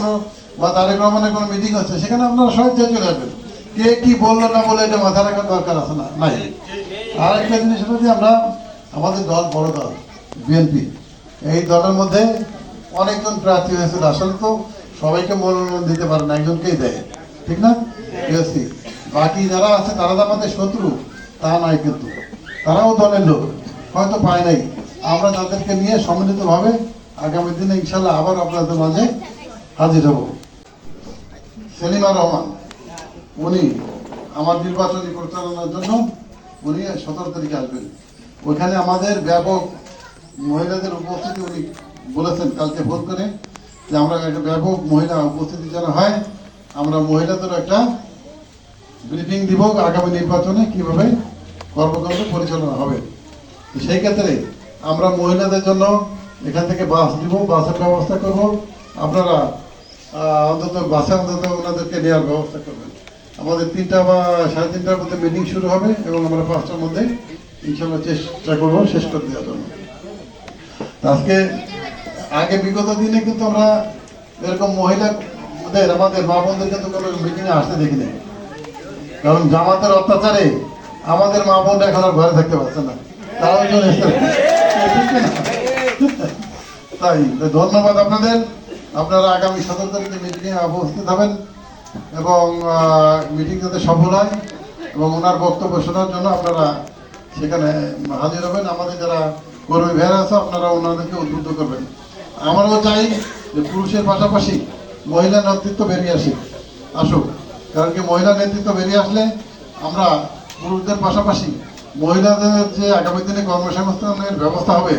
কোনো বা তারেক রহমানের কোনো মিটিং হচ্ছে সেখানে আপনারা সবাই চলে আসবেন। কে কি বলল না বলে এটা মাথা রাখার দরকার আছে না, নাই। আর একটা জিনিস হলো যে আমরা, আমাদের দল, বড় দল বিএনপি এই দলের মধ্যে অনেকজন প্রার্থী হয়েছিল আসলে তো সবাইকে মনোনয়ন দিতে পারে না, একজনকেই দেয়। ঠিক না? বিএসপি বাকি যারা আছে, তারা তো আমাদের শত্রু, তা নয় কিন্তু। তারাও দলের লোক, হয়তো পায় নাই। আমরা তাদেরকে নিয়ে সম্মিলিতভাবে আগামী দিনে ইনশাল্লাহ আবার আপনাদের মাঝে হাজির হব সেলিমা রহমান, উনি আমার নির্বাচনী পরিচালনার জন্য উনি সতেরো তারিখে আসবেন। ওখানে আমাদের ব্যাপক মহিলাদের উপস্থিতি উনি বলেছেন কালকে ফোন করে, যে আমরা একটা ব্যাপক মহিলা উপস্থিতি যেন হয়, আমরা মহিলাদের একটা ব্রিফিং দিব আগামী নির্বাচনে কীভাবে কর্মকাণ্ড পরিচালনা হবে। সেই ক্ষেত্রে আমরা মহিলাদের জন্য এখান থেকে বাস দিব, বাসের ব্যবস্থা করব। আপনারা অন্তত বাসে অন্তত ওনাদেরকে নেওয়ার ব্যবস্থা করবেন। আমাদের তিনটা বা সাড়ে তিনটার মধ্যে মিটিং শুরু হবে এবং আমরা পাঁচটার মধ্যে ইনশাল্লাহ চেষ্টা করব শেষ করে দেওয়ার জন্য। আজকে আগে বিগত দিনে কিন্তু আমরা এরকম মহিলাদের, আমাদের মা বোনদের কিন্তু কোনো মিটিংয়ে আসতে দেখিনি। কারণ জামাতের অত্যাচারে আমাদের মা বোন এখন আর ঘরে থাকতে পারছে না। তারাও চলে? তাই ধন্যবাদ আপনাদের। আপনারা আগামী সতেরো তারিখে মিটিংয়ে উপস্থিত হবেন এবং মিটিং যাতে সফল হয় এবং ওনার বক্তব্য শোনার জন্য আপনারা সেখানে হাজির হবেন। আমাদের যারা কর্মী ভেড়া আছে, আপনারা ওনাদেরকে উদ্বুদ্ধ করবেন। আমরাও চাই যে পুরুষের পাশাপাশি মহিলা নেতৃত্ব বেরিয়ে আসে, আসুক। কারণ কি মহিলা নেতৃত্ব বেরিয়ে আসলে আমরা পুরুষদের পাশাপাশি মহিলাদের যে আগামী দিনে কর্মসংস্থানের ব্যবস্থা হবে,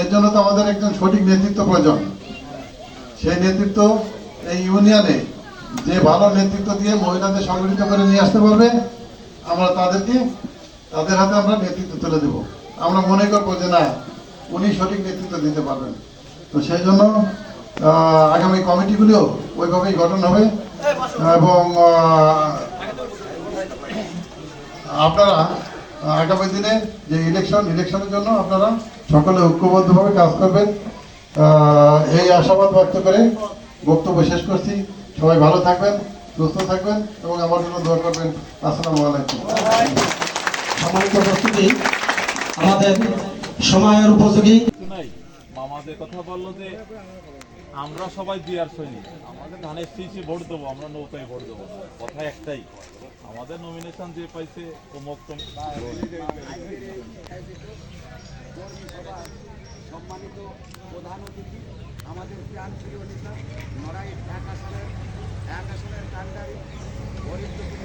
এর জন্য তো আমাদের একজন সঠিক নেতৃত্ব প্রয়োজন। সেই নেতৃত্ব এই ইউনিয়নে যে ভালো নেতৃত্ব দিয়ে মহিলাদের সংগঠিত করে নিয়ে আসতে পারবে, আমরা তাদেরকে, তাদের হাতে আমরা নেতৃত্ব তুলে দেব। আমরা মনে করব যে না, উনি সঠিক নেতৃত্ব দিতে পারবেন। তো সেই জন্য আগামী কমিটিগুলিও ওইভাবেই গঠন হবে। এবং আপনারা, আগামী দিনে যে ইলেকশন, ইলেকশনের জন্য আপনারা সকলে ঐক্যবদ্ধভাবে কাজ করবেন। এই আশাবাদ ব্যক্ত করে বক্তব্য শেষ করছি। সবাই ভালো থাকবেন, সুস্থ থাকবেন এবং আমার জন্য দোয়া করবেন। আসসালামু আলাইকুম। সম্মানিত উপস্থিতি, আমাদের সময়ের উপযোগী। মামাদের কথা বলল যে, আমরা সবাই বিয়ার সৈনিক। আমাদের ধানের ভোট দেবো, আমরা নৌকায় ভোট দেবো। কথা একটাই, আমাদের নমিনেশন যে পাইছে সম্মানিত প্রধান অতিথি আমাদের প্রাণপ্রিয় নেতা নড়াই এক আসনের এক আসনের কান্ডারি দুঃখী